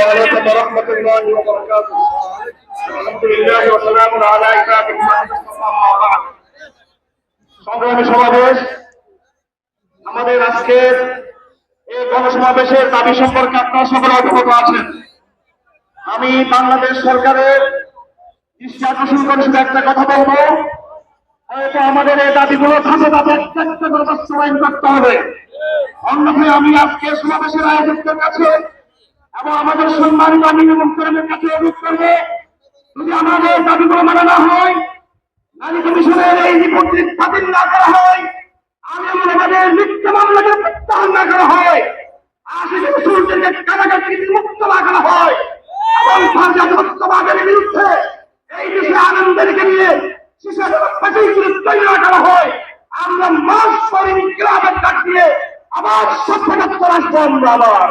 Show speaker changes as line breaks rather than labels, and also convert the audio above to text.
عليكم ورحمة الله وبركاته الحمد لله وسلام على عباده الذين اصطفى أما بعد সংগ্রামী সমাবেশ আমাদের আজকের এই গণসমাবেশের দাবি সম্পর্কে আপনারা সকলে অবগত আছেন আমি বাংলাদেশ সরকারের দৃষ্টি আকর্ষণ করে শুধু একটা কথা বলবো হয়তো আমাদের এই দাবিগুলো ধাপে ধাপে একটা একটা করে বাস্তবায়ন করতে হবে অন্যথায় আমি আজকে সমাবেশের আয়োজকদের কাছে এবং আমাদের সম্মানিত নিয়ম কর্মীর কাছে অনুরোধ করব, যদি আমাদের দাবিগুলো মানা না হয়, নারী কমিশনের এই রিপোর্টটি বাতিল না করা হয়, আমি আমাদের মিথ্যা মামলাকে প্রত্যাহার না করা হয় আশিক রসুলদেরকে কারাগার থেকে মুক্ত না করা হয়, এবং বিরুদ্ধে এই দেশে আনন্দেরকে নিয়ে হয়, আমরা মাস পরে ক্লাবের ডাক দিয়ে আবার সভ্যতা আমরা আবার।